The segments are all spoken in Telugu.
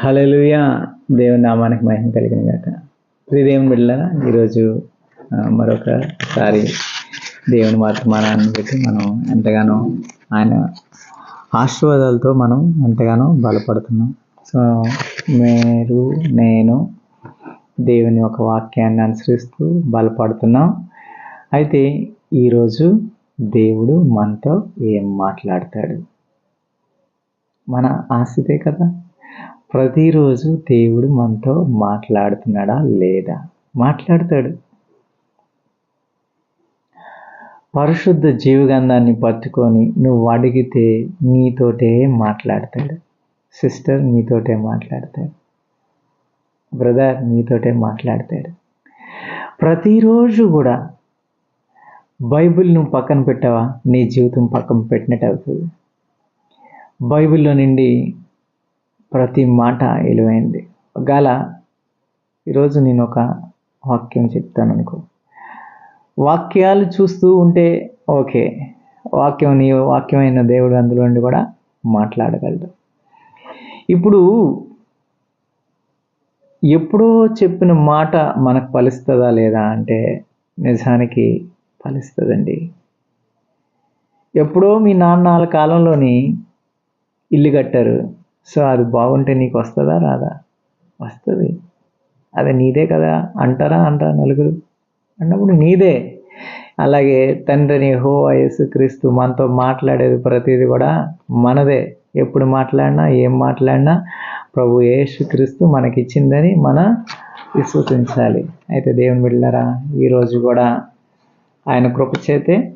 హలలుయా దేవుని నామానికి మహిమ కలిగిన గాక. ప్రియ బిడ్డ బిడ్డలారా ఈరోజు మరొకసారి దేవుని వర్తమానాన్ని బట్టి మనం ఎంతగానో ఆయన ఆశీర్వాదాలతో మనం ఎంతగానో బలపడుతున్నాం. సో మీరు నేను దేవుని యొక్క వాక్యాన్ని అనుసరిస్తూ బలపడుతున్నాం. అయితే ఈరోజు దేవుడు మనతో ఏం మాట్లాడతాడు? మన ఆశతే కదా? ప్రతిరోజు దేవుడు మనతో మాట్లాడుతున్నాడా లేదా? మాట్లాడతాడు. పరిశుద్ధ జీవగంధాన్ని పట్టుకొని నువ్వు అడిగితే నీతోటే మాట్లాడతాడు. సిస్టర్ నీతోటే మాట్లాడతాడు. బ్రదర్ నీతోటే మాట్లాడతాడు. ప్రతిరోజు కూడా బైబిల్ నువ్వు పక్కన పెట్టావా? నీ జీవితం పక్కన పెట్టినట్టు అవుతుంది. బైబిల్లో నుండి ప్రతి మాట విలువైంది ఒకవేళ ఈరోజు నేను ఒక వాక్యం చెప్తాను అనుకో. వాక్యాలు చూస్తూ ఉంటే ఓకే వాక్యం నీ వాక్యమైన దేవుడు అందులో నుండి కూడా మాట్లాడగలడు. ఇప్పుడు ఎప్పుడో చెప్పిన మాట మనకు ఫలిస్తుందా లేదా అంటే నిజానికి ఫలిస్తుందండి. ఎప్పుడో మీ నాన్న కాలంలోని ఇల్లు కట్టారు. సో అది బాగుంటే నీకు వస్తుందా రాదా? వస్తుంది. అది నీదే కదా అంటారా అంటారా నలుగురు? అన్నప్పుడు నీదే. అలాగే తండ్రిని హో యేసు క్రీస్తు మనతో మాట్లాడేది ప్రతిదీ కూడా మనదే. ఎప్పుడు మాట్లాడినా ఏం మాట్లాడినా ప్రభు యేసు క్రీస్తు మనకిచ్చిందని మన విశ్వసించాలి. అయితే దేవుని బిడ్డలారా ఈరోజు కూడా ఆయన కృప చేతే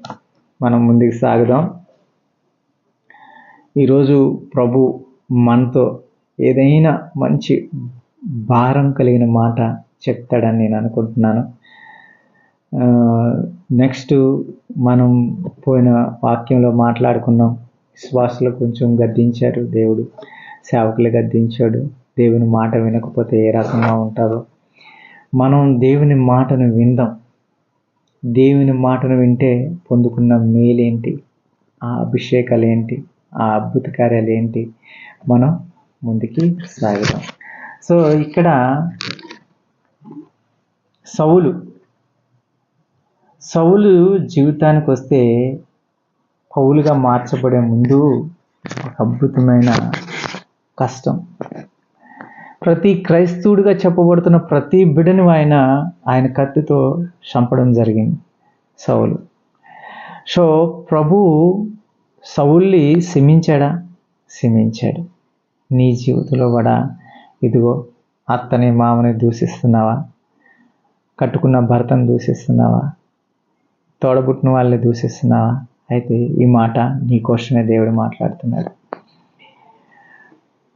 మనం ముందుకు సాగుదాం. ఈరోజు ప్రభు మనతో ఏదైనా మంచి భారం కలిగిన మాట చెప్తాడని నేను అనుకుంటున్నాను. నెక్స్ట్ మనం పోయిన వాక్యంలో మాట్లాడుకున్నాం. విశ్వాసులు కొంచెం గద్దించారు. దేవుడు సేవకులు గద్దించాడు. దేవుని మాట వినకపోతే ఏ రకంగా ఉంటారో. మనం దేవుని మాటను విందాం. దేవుని మాటను వింటే పొందుకున్న మేలేంటి? ఆ అభిషేకాలు ఏంటి ఆ అద్భుత కార్యాలు ఏంటి మనం ముందుకి సాగుదాం. సో ఇక్కడ సౌలు సౌలు జీవితానికి వస్తే పౌలుగా మార్చబడే ముందు ఒక అద్భుతమైన కష్టం. ప్రతి క్రైస్తవుడిగా చెప్పబడుతున్న ప్రతి బిడను ఆయన ఆయన కత్తితో చంపడం జరిగింది సౌలు. సో ప్రభు సౌల్ని శమించాడా శమించాడు నీ జీవితంలో కూడా ఇదిగో అత్తని మామని దూషిస్తున్నావా? కట్టుకున్న భర్తను దూషిస్తున్నావా? తోడబుట్టిన వాళ్ళని దూషిస్తున్నావా? అయితే ఈ మాట నీ కోసమే దేవుడు మాట్లాడుతున్నాడు.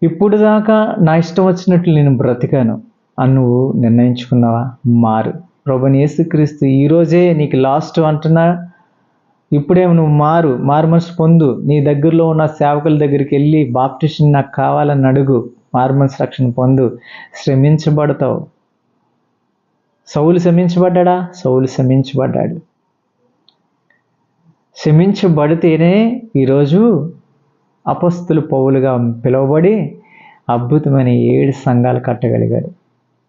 ఇప్పుడు దాకా నా ఇష్టం వచ్చినట్లు నేను బ్రతికాను. అని నువ్వు నిర్ణయించుకున్నావా? మారు. ప్రభుని యేసుక్రీస్తు ఈరోజే నీకు లాస్ట్ అంటున్నా. ఇప్పుడేమో నువ్వు మారు మారు పొందు. నీ దగ్గరలో ఉన్న సేవకుల దగ్గరికి వెళ్ళి బాప్టిషన్ నాకు కావాలని అడుగు. మారు రక్షణ పొందు. శ్రమించబడతావు. సౌలు శమించబడ్డా సౌలు శ్రమించబడ్డాడు. శమించబడితేనే ఈరోజు అపస్తులు పౌలుగా పిలువబడి అద్భుతమైన ఏడు సంఘాలు కట్టగలిగాడు.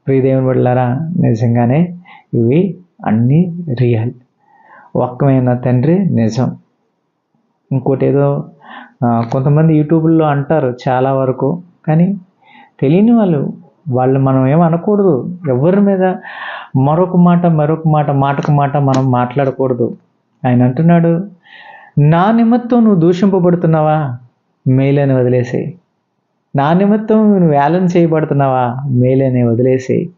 ప్రియదేవుని బిడ్డలారా నిజంగానే ఇవి అన్నీ రియల్. ఒక్కమైన తండ్రి నిజం. ఇంకోటి ఏదో కొంతమంది యూట్యూబ్లో అంటారు చాలా వరకు కానీ తెలియని వాళ్ళు వాళ్ళు మనం ఏమనకూడదు ఎవరి మీద మరొక మాట మరొక మాట మాటకు మాట మనం మాట్లాడకూడదు. ఆయన అంటున్నాడు నా నిమిత్తం నువ్వు దూషింపబడుతున్నావా? మేలని వదిలేసేయి. నా నిమిత్తం నువ్వు వేలం చేయబడుతున్నావా? మేలని వదిలేసేయి.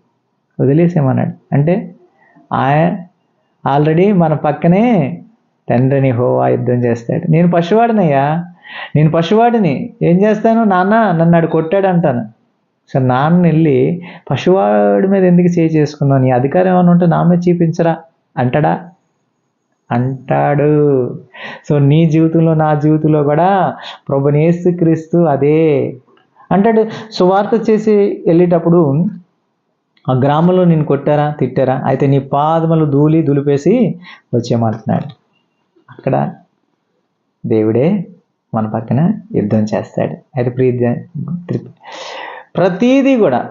వదిలేసేమన్నాడు అంటే ఆయన ఆల్రెడీ మన పక్కనే తండ్రిని హోవా యుద్ధం చేస్తాడు. నేను పశువాడినయ్యా. నేను పశువాడిని. ఏం చేస్తాను? నాన్న నన్ను ఆడు కొట్టాడు అంటాను సో నాన్న వెళ్ళి పశువాడి మీద ఎందుకు చేయి చేసుకున్నావు? నీ అధికారం ఏమైనా ఉంటే నా మీద చూపించరా అంటాడా? అంటాడు. సో నీ జీవితంలో నా జీవితంలో కూడా ప్రభుని యేసుక్రీస్తు అదే. అంటాడు. సువార్త చేసి వెళ్ళేటప్పుడు ఆ గ్రామంలో నేను కొట్టారా తిట్టారా? అయితే నీ పాదములు ధూళి దులిపేసి వచ్చేయమంటున్నాడు. అక్కడ దేవుడే మన పక్కన యుద్ధం చేస్తాడు. అయితే ప్రీతి ప్రతీదీ కూడా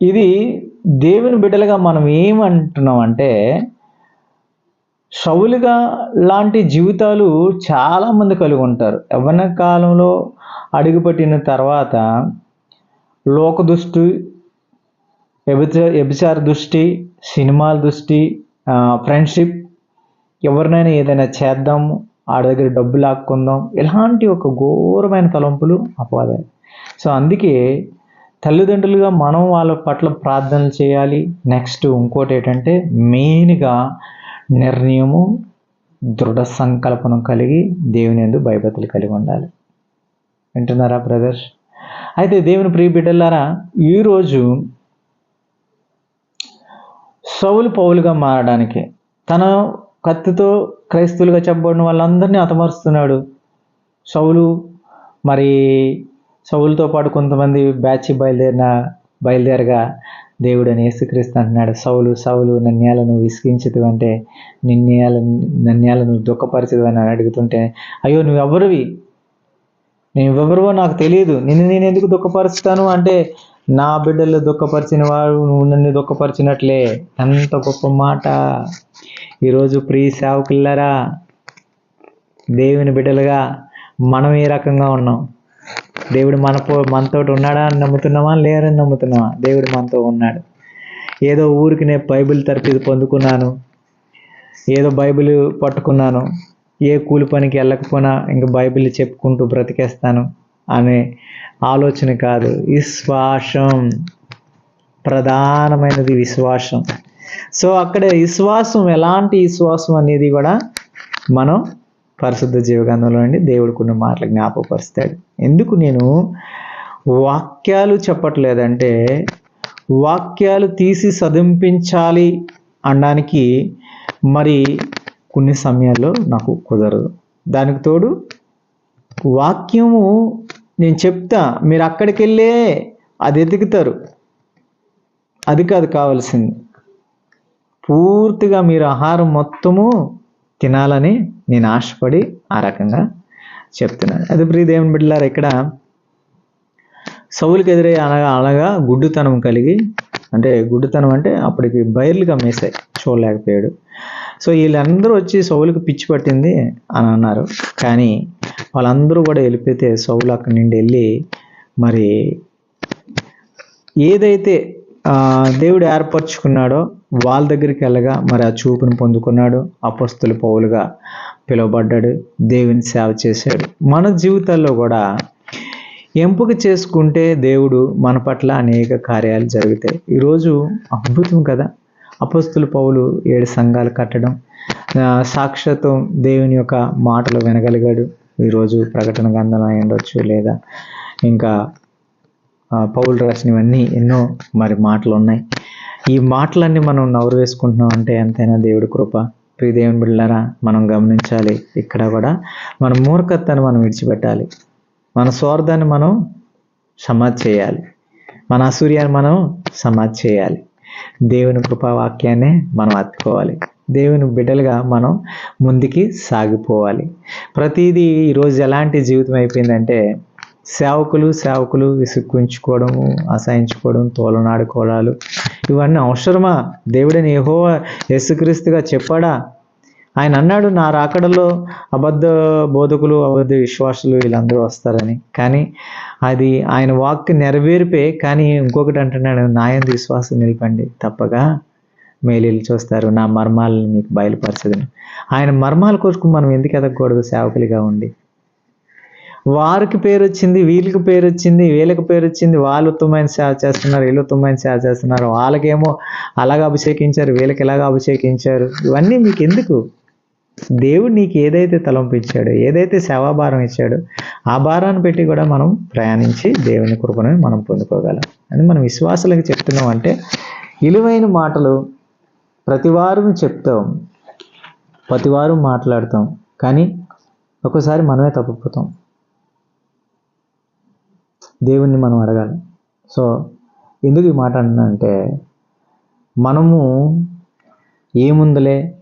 ఇది దేవుని బిడ్డలుగా మనం ఏమంటున్నాం అంటే సౌలుగా లాంటి జీవితాలు చాలామంది కలిగి ఉంటారు. యవ్వన కాలంలో అడుగుపెట్టిన తర్వాత లోక దృష్టి వ్యభిచార దృష్టి సినిమాల దృష్టి ఫ్రెండ్షిప్ ఎవరినైనా ఏదైనా చేద్దాము ఆడ దగ్గర డబ్బు లాక్కుందాం ఇలాంటి ఒక ఘోరమైన తలంపులు అపవాదాలు. సో అందుకే తల్లిదండ్రులుగా మనం వాళ్ళ పట్ల ప్రార్థనలు చేయాలి. నెక్స్ట్ ఇంకోటి ఏంటంటే మెయిన్గా నిర్ణయము దృఢ సంకల్పనం కలిగి దేవుని ఎందు భయభక్తులు కలిగి ఉండాలి. వింటున్నారా బ్రదర్స్? అయితే దేవుని ప్రియ బిడ్డలారా ఈరోజు సౌలు పౌలుగా మారడానికి. తన కత్తితో క్రైస్తవులుగా చెప్పబడిన వాళ్ళందరినీ అతమరుస్తున్నాడు సౌలు మరి సౌలుతో పాటు కొంతమంది బ్యాచ్ బయలుదేరిన బయలుదేరగా దేవుడు అని యేసుక్రీస్తు అంటున్నాడు సౌలు సౌలు నన్యాలను విసిగించదు అంటే నిన్యాలను నన్యాలను దుఃఖపరచదు అని అడుగుతుంటే అయ్యో నువ్వు ఎవరివి నేను ఎవరివో నాకు తెలియదు. నిన్ను నేను ఎందుకు దుఃఖపరుస్తాను? అంటే నా బిడ్డలు దుఃఖపరిచిన వాడు నువ్వు నన్ను దుఃఖపరిచినట్లే. ఎంత గొప్ప మాట. ఈరోజు ప్రియ సేవకులరా దేవుని బిడ్డలుగా మనం ఏ రకంగా ఉన్నాం? దేవుడు మన మనతో ఉన్నాడా అని నమ్ముతున్నామా లేరని నమ్ముతున్నామా దేవుడు మనతో ఉన్నాడు. ఏదో ఊరికి నేను బైబిల్ తరఫు పొందుకున్నాను. ఏదో బైబిల్ పట్టుకున్నాను. ఏ కూలి పనికి వెళ్ళకపోయినా ఇంకా బైబిల్ చెప్పుకుంటూ బ్రతికేస్తాను. అనే ఆలోచన కాదు. విశ్వాసం. ప్రధానమైనది విశ్వాసం. సో అక్కడ విశ్వాసం ఎలాంటి విశ్వాసం అనేది కూడా మనం పరిశుద్ధ జీవగంధంలో నుండి దేవుడు కొన్ని మాటలు జ్ఞాపకపరుస్తాడు. ఎందుకు నేను వాక్యాలు చెప్పట్లేదంటే వాక్యాలు తీసి సదింపించాలి అనడానికి మరి కొన్ని సమయాల్లో నాకు కుదరదు. దానికి తోడు వాక్యము నేను చెప్తా మీరు అక్కడికి వెళ్ళే అది ఎదుగుతారు. అది కాదు కావాల్సింది. పూర్తిగా మీరు ఆహారం మొత్తము తినాలని నేను ఆశపడి ఆ రకంగా చెప్తున్నాను. అది ప్రియ దేవుని బిడ్డలారు ఇక్కడ సౌలుకి ఎదురై అనగా అనగా గుడ్డుతనం కలిగి అంటే గుడ్డుతనం అంటే అప్పటికి బయర్లుగా మేసాయి చూడలేకపోయాడు. సో వీళ్ళందరూ వచ్చి సౌలుకి పిచ్చి పట్టింది అని అన్నారు. కానీ వాళ్ళందరూ కూడా వెళ్ళిపోతే సౌలు అక్కడి నుండి వెళ్ళి మరి ఏదైతే దేవుడు ఏర్పరచుకున్నాడో వాళ్ళ దగ్గరికి వెళ్ళగా మరి ఆ చూపును పొందుకున్నాడు. అపస్తుల పౌలుగా పిలువబడ్డాడు. దేవుని సేవ చేశాడు. మన జీవితాల్లో కూడా ఎంపిక చేసుకుంటే దేవుడు మన పట్ల అనేక కార్యాలు జరుగుతాయి. ఈరోజు అద్భుతం కదా. అపస్తుల పౌలు ఏడు సంఘాలు కట్టడం సాక్షాత్వం దేవుని యొక్క మాటలు వినగలిగాడు. ఈరోజు ప్రకటన గంధం అయి ఉండొచ్చు లేదా ఇంకా పౌలు రాసినవన్నీ ఎన్నో మరి మాటలు ఉన్నాయి ఈ మాటలన్నీ మనం నవ్వు వేసుకుంటున్నాం అంటే ఎంతైనా దేవుడి కృప. ప్రియ దేవుని బిళ్ళారా మనం గమనించాలి. ఇక్కడ కూడా మన మూర్ఖత్వాన్ని మనం విడిచిపెట్టాలి. మన స్వార్థాన్ని మనం సమాధి చేయాలి. మన అసూర్యాన్ని మనం సమాధి చేయాలి. దేవుని కృపావాక్యాన్ని మనం అత్తుకోవాలి దేవుని బిడ్డలుగా మనం ముందుకి సాగిపోవాలి. ప్రతిదీ ఈరోజు ఎలాంటి జీవితం అయిపోయిందంటే సేవకులు సేవకులు విసుక్కుంచుకోవడము అసహించుకోవడం తోలనాడుకోవడాలు ఇవన్నీ అవసరమా? దేవుడిని ఏహో యేసుక్రీస్తుగా చెప్పాడా? ఆయన అన్నాడు నా రాకడలో అబద్ధ బోధకులు అబద్ధ విశ్వాసులు వీళ్ళందరూ వస్తారని. కానీ అది ఆయన వాక్ నెరవేరిపే కానీ ఇంకొకటి అంటున్నాడు నాయం విశ్వాసం నిలపండి తప్పగా మేలీలు చూస్తారు నా మర్మాలను మీకు బయలుపరచదని. ఆయన మర్మాల కోసం మనం ఎందుకు ఎదగకూడదు? సేవకులుగా ఉండి. వారికి పేరు వచ్చింది వీళ్ళకి పేరు వచ్చింది వీళ్ళకి పేరు వచ్చింది వాళ్ళు ఉత్తమైన సేవ చేస్తున్నారు వీళ్ళు ఉత్తమైన సేవ చేస్తున్నారు. వాళ్ళకేమో అలాగ అభిషేకించారు వీళ్ళకి ఇలాగ అభిషేకించారు. ఇవన్నీ మీకు ఎందుకు? దేవుడు నీకు ఏదైతే తలంపించాడో ఏదైతే సేవాభారం ఇచ్చాడో ఆ భారాన్ని పెట్టి కూడా మనం ప్రయాణించి దేవుని కృపను మనం పొందుకోగలం. అని మనం విశ్వాసులకు చెప్తున్నాం అంటే విలువైన మాటలు ప్రతివారం చెప్తాం. ప్రతివారం మాట్లాడతాం. కానీ ఒక్కోసారి మనమే తప్పిపోతాం. దేవుణ్ణి మనం అడగాలి. సో ఎందుకు ఈ మాట అంటే మనము ఏముందలే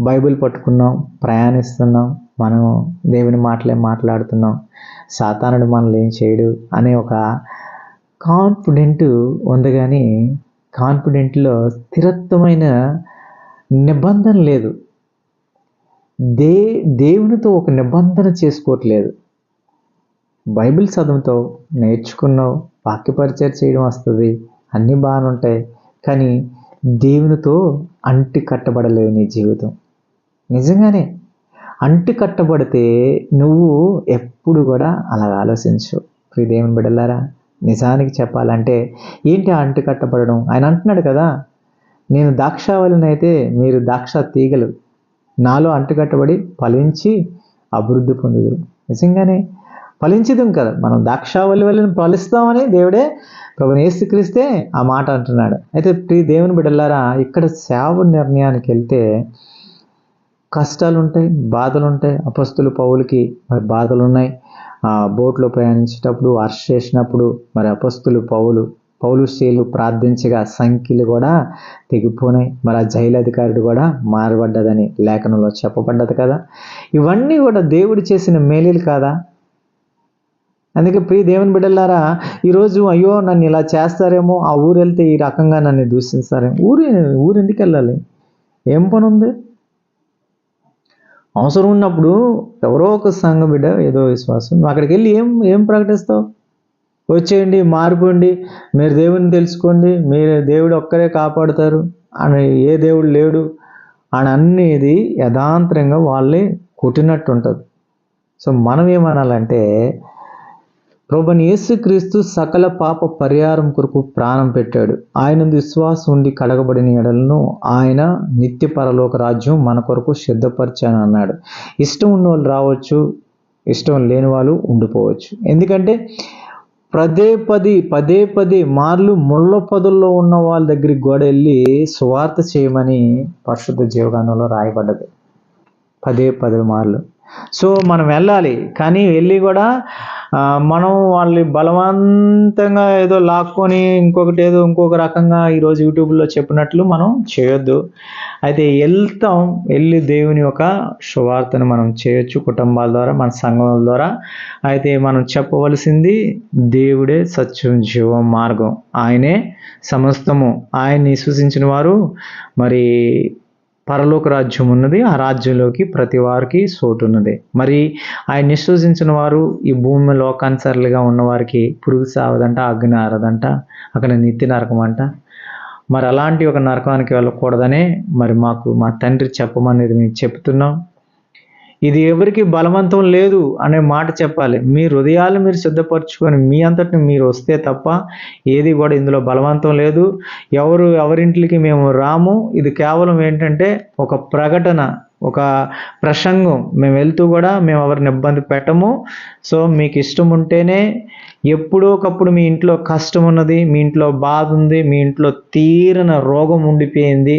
బైబిల్ పట్టుకున్నాం ప్రయాణిస్తున్నాం మనం దేవుని మాటలే మాట్లాడుతున్నాం సాతానుడు మనల్ని ఏం చేయడు అనే ఒక కాన్ఫిడెంట్ ఉంది కానీ కాన్ఫిడెంట్లో స్థిరత్వమైన నిబంధన లేదు. దే దేవునితో ఒక నిబంధన చేసుకోవట్లేదు. బైబిల్ చదువుతావు నేర్చుకున్నావు వాక్యపరిచయం చేయడం వస్తుంది అన్నీ బాగానే ఉంటాయి కానీ దేవునితో అంటి కట్టబడలేదు నీ జీవితం. నిజంగానే అంటి కట్టబడితే నువ్వు ఎప్పుడు కూడా అలా ఆలోచించు. ప్రియ దేవుని బిడలారా నిజానికి చెప్పాలంటే ఏంటి ఆ కట్టబడడం? ఆయన అంటున్నాడు కదా నేను ద్రాక్షావళినైతే మీరు దాక్ష తీగలు. నాలో అంటుకట్టబడి ఫలించి అభివృద్ధి పొందుదు నిజంగానే ఫలించదు కదా మనం దాక్షావళి వలన ఫలిస్తామని దేవుడే ప్రభు యేసుక్రీస్తే ఆ మాట అంటున్నాడు. అయితే ప్రీ దేవుని బిడ్డలారా ఇక్కడ సేవ నిర్ణయానికి వెళ్తే కష్టాలు ఉంటాయి బాధలు ఉంటాయి అపస్తులు పౌలకి మరి బాధలు ఉన్నాయి బోట్లో ప్రయాణించేటప్పుడు వర్ష చేసినప్పుడు మరి అపస్తులు పౌలు పౌలు స్త్రీలు ప్రార్థించగా సంఖ్యలు కూడా తెగిపోయినాయి మరి ఆ జైలు అధికారుడు కూడా మారబడ్డదని లేఖనంలో చెప్పబడ్డది కదా. ఇవన్నీ కూడా దేవుడు చేసిన మేలీలు కాదా? అందుకే ప్రియ దేవుని బిడ్డలారా ఈరోజు అయ్యో నన్ను ఇలా చేస్తారేమో ఆ ఊరు వెళ్తే ఈ రకంగా నన్ను దూషిస్తారేమో. ఊరు ఊరు ఎందుకు వెళ్ళాలి? ఏం పని ఉంది? అవసరం ఉన్నప్పుడు ఎవరో ఒక సంఘ బిడ్డ ఏదో విశ్వాసం. నువ్వు అక్కడికి వెళ్ళి ఏం ఏం ప్రకటిస్తావు? వచ్చేయండి మారిపోండి మీరు దేవుడిని తెలుసుకోండి మీరు దేవుడు ఒక్కరే కాపాడుతారు అని ఏ దేవుడు లేడు అని అనేది యథాంతరంగా వాళ్ళే కొట్టినట్టు ఉంటుంది సో మనం ఏమనాలంటే ప్రభుని యేసుక్రీస్తు సకల పాప పరిహారం కొరకు ప్రాణం పెట్టాడు. ఆయన విశ్వాసం ఉండి కడగబడిన ఎడలను ఆయన నిత్య పరలోక రాజ్యం మన కొరకు సిద్ధపరిచాను అన్నాడు. ఇష్టం ఉన్న వాళ్ళు రావచ్చు ఇష్టం లేని వాళ్ళు ఉండిపోవచ్చు. ఎందుకంటే పదే పది పదే పదే మార్లు ముళ్ళ పదుల్లో ఉన్న వాళ్ళ దగ్గరికి కూడా వెళ్ళి స్వార్థ చేయమని పరిశుద్ధ జీవగానంలో రాయబడ్డది. పదే పదే మార్లు. సో మనం వెళ్ళాలి. కానీ వెళ్ళి కూడా మనం వాళ్ళని బలవంతంగా ఏదో లాక్కొని ఇంకొకటి ఏదో ఇంకొక రకంగా ఈరోజు యూట్యూబ్లో చెప్పినట్లు మనం చేయొద్దు. అయితే వెళ్తాం వెళ్ళి దేవుని యొక్క శువార్తను మనం చేయొచ్చు కుటుంబాల ద్వారా మన సంఘాల ద్వారా. అయితే మనం చెప్పవలసింది దేవుడే సత్యం జీవం మార్గం. ఆయనే సమస్తము. ఆయన్ని విశ్వసించిన వారు మరి పరలోక రాజ్యం ఉన్నది. ఆ రాజ్యంలోకి ప్రతి వారికి సోటు ఉన్నది. మరి ఆయన విశ్వసించిన వారు ఈ భూమి లోకానుసరులుగా ఉన్నవారికి పురుగు సావదంట అగ్ని ఆరదంట అక్కడ నిత్య నరకం అంట. మరి అలాంటి ఒక నరకానికి వెళ్ళకూడదనే మరి మాకు మా తండ్రి చెప్పమనేది మేము చెప్తున్నాం. ఇది ఎవరికి బలవంతం లేదు అనే మాట చెప్పాలి. మీ హృదయాలు మీరు సిద్ధపరచుకొని మీ అంతటిని మీరు వస్తే తప్ప ఏది కూడా ఇందులో బలవంతం లేదు. ఎవరు ఎవరింటికి మేము రాము. ఇది కేవలం ఏంటంటే ఒక ప్రకటన ఒక ప్రసంగం. మేము వెళ్తూ కూడా మేము ఎవరిని ఇబ్బంది పెట్టము. సో మీకు ఇష్టం ఉంటేనే ఎప్పుడో ఒకప్పుడు మీ ఇంట్లో కష్టం ఉన్నది మీ ఇంట్లో బాధ ఉంది మీ ఇంట్లో తీరన రోగం ఉండిపోయింది.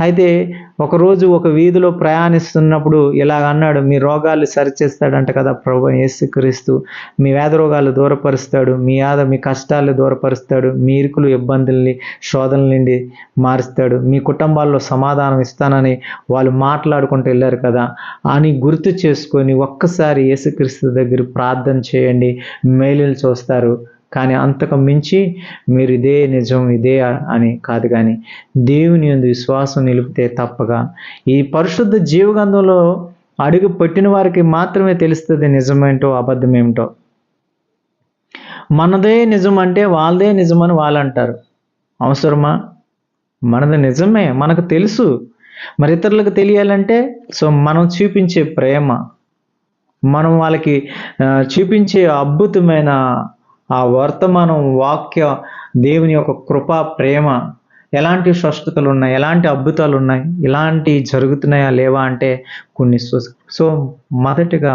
అయితే ఒకరోజు ఒక వీధిలో ప్రయాణిస్తున్నప్పుడు ఇలాగ అన్నాడు మీ రోగాలు సరిచేస్తాడంట కదా ప్రభు యేసుక్రీస్తు. మీ వేద రోగాలు దూరపరుస్తాడు మీ ఆద మీ కష్టాలు దూరపరుస్తాడు మీ ఇరుకులు ఇబ్బందుల్ని శోధనల నుండి మారుస్తాడు. మీ కుటుంబాల్లో సమాధానం ఇస్తానని వాళ్ళు మాట్లాడుకుంటూ వెళ్ళారు కదా. అని గుర్తు చేసుకొని ఒక్కసారి యేసుక్రీస్తు దగ్గర ప్రార్థన చేయండి. మేలులు చూస్తారు. కానీ అంతకు మించి మీరు ఇదే నిజం ఇదే అని కాదు కానీ దేవుని ఎందు విశ్వాసం నిలిపితే తప్పగా ఈ పరిశుద్ధ జీవగంధంలో అడుగు పెట్టిన వారికి మాత్రమే తెలుస్తుంది నిజమేంటో అబద్ధమేమిటో మనదే నిజం అంటే వాళ్ళదే నిజమని వాళ్ళు అంటారు అవసరమా? మనది నిజమే మనకు తెలుసు. మరి ఇతరులకు తెలియాలంటే సో మనం చూపించే ప్రేమ మనం వాళ్ళకి చూపించే అద్భుతమైన ఆ వర్తమానం వాక్య దేవుని యొక్క కృప ప్రేమ ఎలాంటి స్పష్టతలు ఉన్నాయి ఎలాంటి అద్భుతాలు ఉన్నాయి ఇలాంటి జరుగుతున్నాయా లేవా అంటే కొన్ని సో మొదటిగా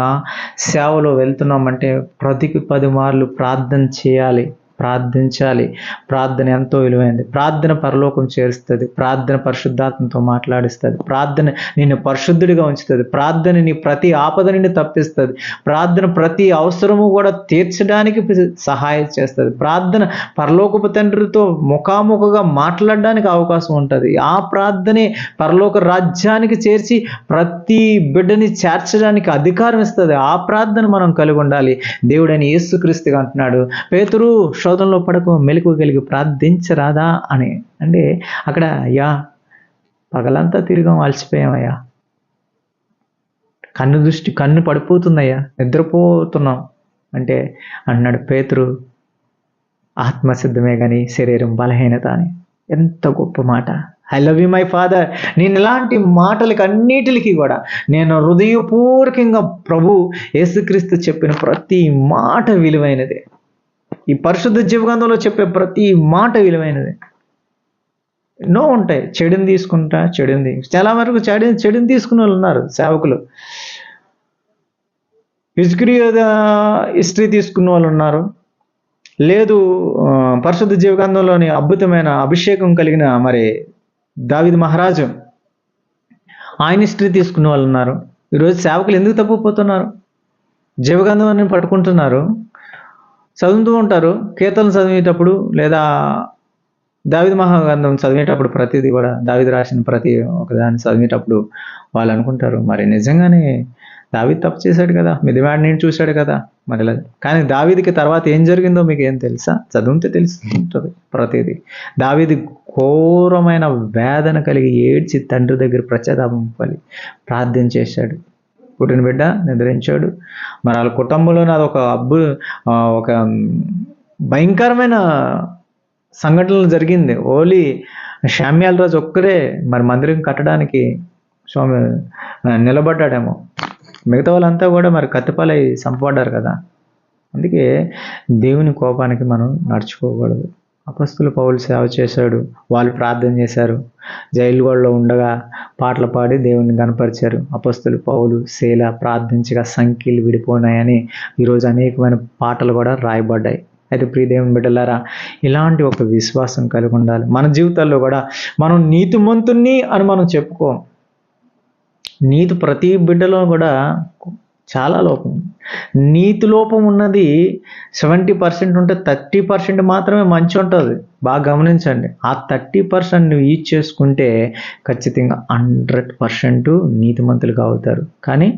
సేవలో వెళ్తున్నామంటే ప్రతికి పది మార్లు ప్రార్థన చేయాలి. ప్రార్థించాలి. ప్రార్థన ఎంతో విలువైనది. ప్రార్థన పరలోకం చేరుస్తుంది. ప్రార్థన పరిశుద్ధాత్మతో మాట్లాడిస్తుంది. ప్రార్థన నిన్ను పరిశుద్ధుడిగా ఉంచుతుంది. ప్రార్థన నీ ప్రతి ఆపద నుండి తప్పిస్తుంది. ప్రార్థన ప్రతి అవసరము కూడా తీర్చడానికి సహాయం చేస్తుంది. ప్రార్థన పరలోకపు తండ్రితో ముఖాముఖగా మాట్లాడడానికి అవకాశం ఉంటుంది. ఆ ప్రార్థనే పరలోక రాజ్యానికి చేర్చి ప్రతి బిడ్డని చేర్చడానికి అధికారం ఇస్తుంది. ఆ ప్రార్థన మనం కలిగి ఉండాలి. దేవుడని యేసుక్రీస్తుగా అంటున్నాడు. పేతురు శోధనలో పడకు మెలకు కలిగి ప్రార్థించరాదా అని. అంటే అక్కడ అయ్యా పగలంతా తిరిగాం అలసిపోయామయ్యా. కన్ను దృష్టి కన్ను పడిపోతుందయ్యా. నిద్రపోతున్నాం. అంటే అన్నాడు పేతురు ఆత్మసిద్ధమే కానీ శరీరం బలహీనత అని. ఎంత గొప్ప మాట. I love you my father నేను ఇలాంటి మాటలకి అన్నిటికి కూడా నేను హృదయపూర్వకంగా ప్రభు యేసుక్రీస్తు చెప్పిన ప్రతి మాట విలువైనదే. ఈ పరిశుద్ధ జీవగంధంలో చెప్పే ప్రతి మాట విలువైనది. ఎన్నో ఉంటాయి. చెడుని తీసుకుంటా చెడుని చాలా వరకు చెడు చెడుని తీసుకున్న వాళ్ళు ఉన్నారు సేవకులు. హిస్టరీ హిస్టరీ తీసుకున్న వాళ్ళు ఉన్నారు. లేదు పరిశుద్ధ జీవగంధంలోని అద్భుతమైన అభిషేకం కలిగిన మరి దావిద్ మహారాజు ఆయన హిస్టరీ తీసుకున్న వాళ్ళు ఉన్నారు. ఈరోజు సేవకులు ఎందుకు తప్పిపోతున్నారు? జీవగంధం అని పట్టుకుంటున్నారు. చదువుతూ ఉంటారు. కీర్తనలు చదివేటప్పుడు లేదా దావిద మహాగంధం చదివేటప్పుడు ప్రతిదీ కూడా దావిద రాసిన ప్రతి ఒకదాన్ని చదివేటప్పుడు వాళ్ళు అనుకుంటారు. మరి నిజంగానే దావిద్ తప్పు చేశాడు కదా? మిదివాడి నేను చూశాడు కదా? మరి కానీ దావీదికి తర్వాత ఏం జరిగిందో మీకు ఏం తెలుసా? చదివితే తెలుస్తుంటుంది ప్రతిదీ. దావీది ఘోరమైన వేదన కలిగి ఏడ్చి తండ్రి దగ్గర ప్రచేతాపం పలి ప్రార్థన చేశాడు. పుట్టిన బిడ్డ నిద్రించాడు. మరి వాళ్ళ కుటుంబంలో అది ఒక అబ్బు ఒక భయంకరమైన సంఘటనలు జరిగింది. ఓలీ శామ్యాల రాజు ఒక్కరే మరి మందిరం కట్టడానికి స్వామి నిలబడ్డాడేమో. మిగతా వాళ్ళంతా కూడా మరి కత్తిపాలై చంపబడ్డారు కదా. అందుకే దేవుని కోపానికి మనం నడుచుకోకూడదు. అపస్తులు పౌలు సేవ చేశాడు. వాళ్ళు ప్రార్థన చేశారు. జైలుగోడలో ఉండగా పాటలు పాడి దేవుని కనపరిచారు అపస్తులు పౌలు శీల ప్రార్థించగా సంఖ్యలు విడిపోయినాయని ఈరోజు అనేకమైన పాటలు కూడా రాయబడ్డాయి. అయితే ప్రియదేవుని బిడ్డలారా ఇలాంటి ఒక విశ్వాసం కలిగి ఉండాలి. మన జీవితాల్లో కూడా మనం నీతిమంతుణ్ణి అని మనం చెప్పుకోం. నీతి ప్రతి బిడ్డలో కూడా చాలా లోపం. నీతి లోపం ఉన్నది సెవెంటీ పర్సెంట్ ఉంటే థర్టీ పర్సెంట్ మాత్రమే మంచి ఉంటుంది. బాగా గమనించండి. ఆ థర్టీ పర్సెంట్ నువ్వు యూజ్ చేసుకుంటే ఖచ్చితంగా హండ్రెడ్ పర్సెంట్ నీతిమంతులుగా అవుతారు. కానీ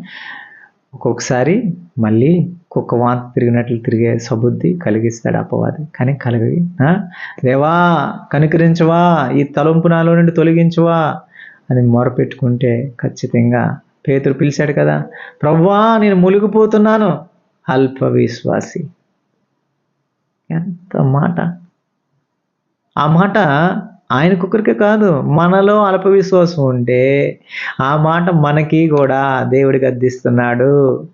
ఒక్కొక్కసారి మళ్ళీ కుక్క వాంత తిరిగినట్లు తిరిగే సబుద్ధి కలిగిస్తాడు అపవాది. కానీ కలిగి లేవా కనికరించవా ఈ తలంపు నాలో నుండి తొలగించవా అని మొరపెట్టుకుంటే ఖచ్చితంగా పేతురు పిలిచాడు కదా ప్రవ్వా నేను మునిగిపోతున్నాను. అల్ప విశ్వాసి ఎంత మాట. ఆ మాట ఆయనకొక్కరికే కాదు మనలో అల్ప విశ్వాసం ఉంటే ఆ మాట మనకి కూడా దేవుడి గద్దిస్తున్నాడు.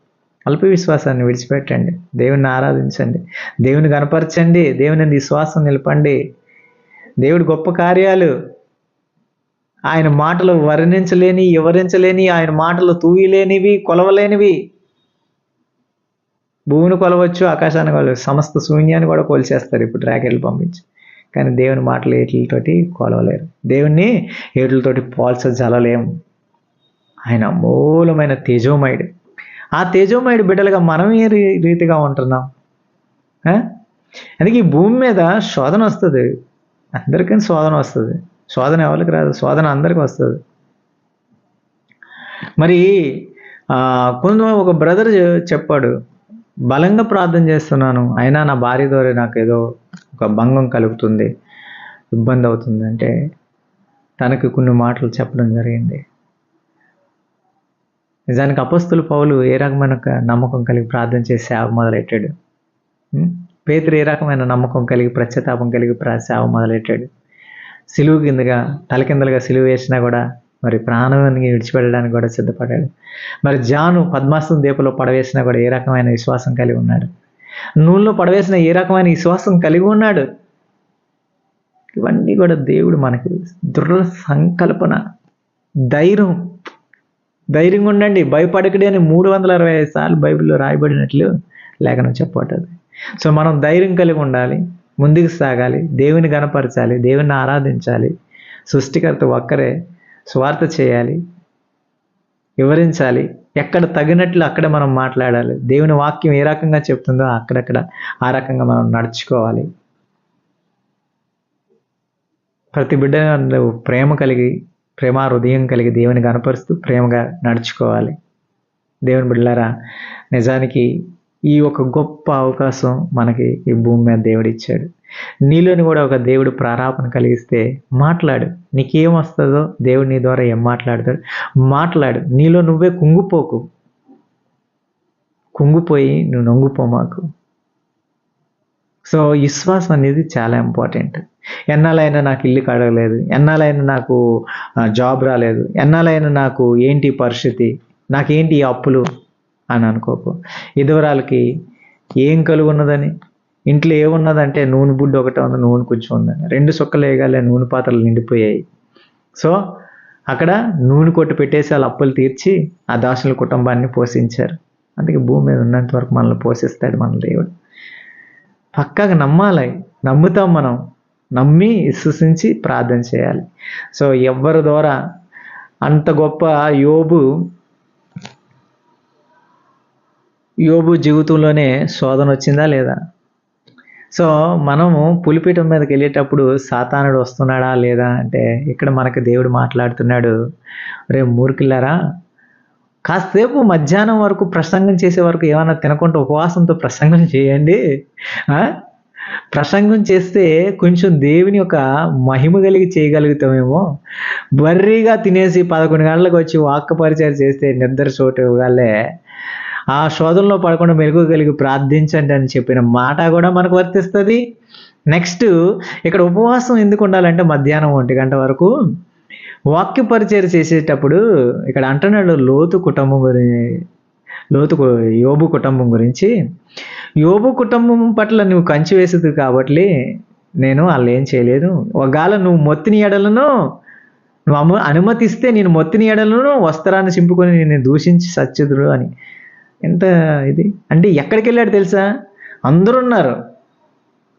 అల్ప విశ్వాసాన్ని విడిచిపెట్టండి దేవుని ఆరాధించండి దేవుని కనపరచండి దేవుని విశ్వాసం నిలపండి. దేవుడి గొప్ప కార్యాలు ఆయన మాటలు వర్ణించలేని వివరించలేని ఆయన మాటలు తూయలేనివి కొలవలేనివి. భూమిని కొలవచ్చు ఆకాశాన్ని కొలవచ్చు సమస్త శూన్యాన్ని కూడా కొలిచేస్తారు ఇప్పుడు ర్యాకెట్లు పంపించి. కానీ దేవుని మాటలు ఏట్లతోటి కొలవలేరు. దేవుణ్ణి ఏట్లతోటి పోల్చజలలేము ఆయన అమూలమైన తేజోమయుడు. ఆ తేజోమయుడు బిడ్డలుగా మనం ఏ రీ- రీతిగా ఉంటున్నాం? అందుకే ఈ భూమి మీద శోధన వస్తుంది. అందరికీ శోధన వస్తుంది. శోధన ఎవరికి రాదు శోధన అందరికీ వస్తుంది. మరి ఆ, ఒక బ్రదర్ చెప్పాడు బలంగా ప్రార్థన చేస్తున్నాను అయినా నా భార్య ద్వారా నాకు ఏదో ఒక భంగం కలుగుతుంది ఇబ్బంది అవుతుంది అంటే తనకి కొన్ని మాటలు చెప్పడం జరిగింది. నిజానికి అపస్తులు పౌలు ఏ రకమైన నమ్మకం కలిగి ప్రార్థన చేసి సేవ మొదలెట్టాడు? పేతురు ఏ రకమైన నమ్మకం కలిగి ప్రత్యతాపం కలిగి ప్ర సేవ మొదలెట్టాడు? సిలువు కిందగా తలకిందలుగా సిలువు వేసినా కూడా మరి ప్రాణాన్ని విడిచిపెట్టడానికి కూడా సిద్ధపడ్డాడు. మరి జాను పద్మాసం దీపలో పడవేసినా కూడా ఏ రకమైన విశ్వాసం కలిగి ఉన్నాడు? నూనెలో పడవేసిన ఏ రకమైన విశ్వాసం కలిగి ఉన్నాడు? ఇవన్నీ కూడా దేవుడు మనకి దృఢ సంకల్పన ధైర్యం. ధైర్యంగా ఉండండి. భయపడకడి అని మూడు వందల అరవై ఐదు సార్లు బైబిల్లో రాయబడినట్లు లేఖనం చెప్పబడ్డది. సో మనం ధైర్యం కలిగి ఉండాలి. ముందుకు సాగాలి దేవుని గనపరచాలి దేవుని ఆరాధించాలి సృష్టికర్త ఒక్కరే స్వార్థ చేయాలి వివరించాలి. ఎక్కడ తగినట్లు అక్కడ మనం మాట్లాడాలి. దేవుని వాక్యం ఏ రకంగా చెప్తుందో అక్కడక్కడ ఆ రకంగా మనం నడుచుకోవాలి. ప్రతి బిడ్డ ప్రేమ కలిగి ప్రేమ హృదయం కలిగి దేవుని కనపరుస్తూ ప్రేమగా నడుచుకోవాలి. దేవుని బిడ్డలారా నిజానికి ఈ ఒక గొప్ప అవకాశం మనకి ఈ భూమి మీద దేవుడు ఇచ్చాడు నీలోని కూడా ఒక దేవుడు ప్రారాపణ కలిగిస్తే మాట్లాడు. నీకేం వస్తుందో దేవుడు నీ ద్వారా ఏం మాట్లాడతాడు? మాట్లాడు. నీలో నువ్వే కుంగిపోకు. కుంగిపోయి నువ్వు నొంగిపో మాకు. సో విశ్వాసం అనేది చాలా ఇంపార్టెంట్. ఎన్నాలైనా నాకు ఇల్లు కడగలేదు. ఎన్నాలైనా నాకు జాబ్ రాలేదు. ఎన్నాలైనా నాకు ఏంటి పరిస్థితి? నాకేంటి ఈ అప్పులు? అని అనుకోకు. ఇదివరాలకి ఏం కలుగున్నదని? ఇంట్లో ఏమున్నదంటే నూనె బుడ్డు ఒకటే ఉంది నూనె కొంచెం ఉందని. రెండు సుక్కలు వేయగాలే నూనె పాత్రలు నిండిపోయాయి. సో అక్కడ నూనె కొట్టు పెట్టేసి వాళ్ళ అప్పులు తీర్చి ఆ దాసుల కుటుంబాన్ని పోషించారు. అందుకే భూమి మీద ఉన్నంత వరకు మనల్ని పోషిస్తాడు మన దేవుడు. పక్కాగా నమ్మాలి. నమ్ముతాం మనం. నమ్మి విశ్వసించి ప్రార్థన చేయాలి. సో ఎవరి ద్వారా అంత గొప్ప యోబు యోబు జీవితంలోనే శోధన వచ్చిందా లేదా? సో మనము పులిపీఠం మీదకి వెళ్ళేటప్పుడు సాతానుడు వస్తున్నాడా లేదా అంటే ఇక్కడ మనకి దేవుడు మాట్లాడుతున్నాడు. రే మూర్ఖిల్లారా కాసేపు మధ్యాహ్నం వరకు ప్రసంగం చేసే వరకు ఏమైనా తినకుండా ఉపవాసంతో ప్రసంగం చేయండి. ప్రసంగం చేస్తే కొంచెం దేవుని యొక్క మహిమ కలిగి చేయగలుగుతామేమో. బర్రీగా తినేసి పదకొండు గంటలకు వచ్చి వాక్క పరిచయం చేస్తే నిద్ర చోటు ఇవ్వగాలే. ఆ శోధనలో పడకుండా మెరుగు కలిగి ప్రార్థించండి అని చెప్పిన మాట కూడా మనకు వర్తిస్తుంది. నెక్స్ట్ ఇక్కడ ఉపవాసం ఎందుకు ఉండాలంటే మధ్యాహ్నం ఒంటి గంట వరకు వాక్య పరిచయం చేసేటప్పుడు ఇక్కడ అంటున్నాడు లోతు కుటుంబం గురించి లోతు యోబు కుటుంబం గురించి. యోబు కుటుంబం పట్ల నువ్వు కంచి వేసేది కాబట్టి నేను వాళ్ళు ఏం చేయలేదు. ఒకవేళ నువ్వు మొత్తిని ఎడలను నువ్వు అము అనుమతిస్తే నేను మొత్తిని ఎడలను వస్త్రాన్ని చింపుకొని నేను దూషించి సత్యదుడు అని. ఎంత ఇది? అంటే ఎక్కడికి వెళ్ళాడు తెలుసా? అందరూ ఉన్నారు.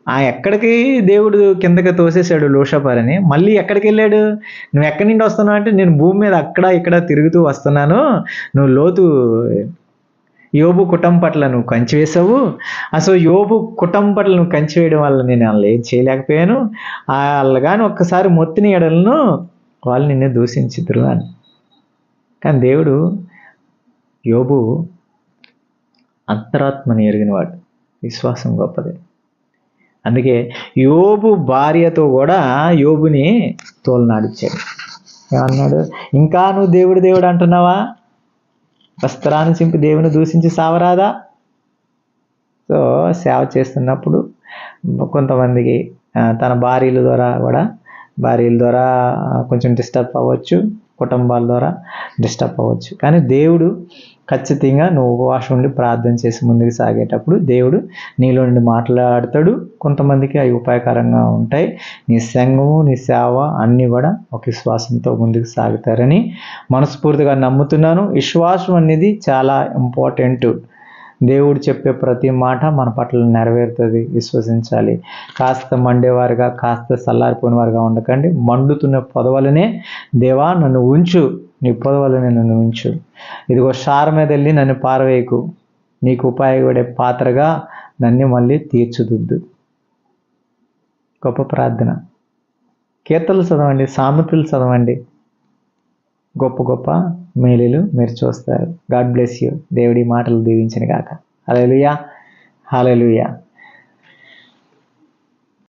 ఆ ఎక్కడికి దేవుడు కిందకి తోసేశాడు లోషపారని మళ్ళీ ఎక్కడికి వెళ్ళాడు? నువ్వు ఎక్కడి నుండి వస్తున్నావు అంటే నేను భూమి మీద అక్కడ ఇక్కడ తిరుగుతూ వస్తున్నాను. నువ్వు లోతు యోబు కుటుంబం పట్ల నువ్వు కంచి వేసావు. అసలు యోబు కుటుంబం పట్ల నువ్వు కంచి వేయడం వల్ల నేను వాళ్ళు ఏం చేయలేకపోయాను. వాళ్ళు కానీ ఒక్కసారి మొత్తిని ఎడలను వాళ్ళు నిన్ను దూషించుదురు అని. కానీ దేవుడు యోబు అంతరాత్మని ఎరిగినవాడు విశ్వాసం గొప్పది. అందుకే యోబు భార్యతో కూడా యోబుని తోలనాడిచ్చాడు. ఏమన్నాడు? ఇంకా నువ్వు దేవుడు దేవుడు అంటున్నావా? వస్త్రాన్ని చింపి దేవుని దూషించి సావరాదా? సో సేవ చేస్తున్నప్పుడు కొంతమందికి తన భార్యల ద్వారా కూడా భార్యల ద్వారా కొంచెం డిస్టర్బ్ అవ్వచ్చు కుటుంబాల ద్వారా డిస్టర్బ్ అవ్వచ్చు. కానీ దేవుడు ఖచ్చితంగా నువ్వు ఉపవాసం ఉండి ప్రార్థన చేసి ముందుకు సాగేటప్పుడు దేవుడు నీలో నుండి మాట్లాడతాడు. కొంతమందికి అవి ఉపాయకరంగా ఉంటాయి. నీ సంఘము నీ సేవ అన్నీ కూడా ఒక విశ్వాసంతో ముందుకు సాగుతారని మనస్ఫూర్తిగా నమ్ముతున్నాను. విశ్వాసం అనేది చాలా ఇంపార్టెంట్. దేవుడు చెప్పే ప్రతి మాట మన పట్ల నెరవేరుతుంది. విశ్వసించాలి. కాస్త మండేవారుగా కాస్త చల్లారిపోయిన వారుగా ఉండకండి. మండుతున్న పొదవలనే దేవా నన్ను ఉంచు. నీ పొదవలనే నన్ను ఉంచు ఇదిగో షార మీద వెళ్ళి నన్ను పారవేయకు. నీకు ఉపయోగపడే పాత్రగా నన్ను మళ్ళీ తీర్చుదుద్దు. గొప్ప ప్రార్థన. కీర్తనలు చదవండి సామెతలు చదవండి. గొప్ప గొప్ప మేలులు మీరు చూస్తారు. God bless you. దేవుడి మాటలు దీవించిన గాక. హల్లెలూయా. హల్లెలూయా.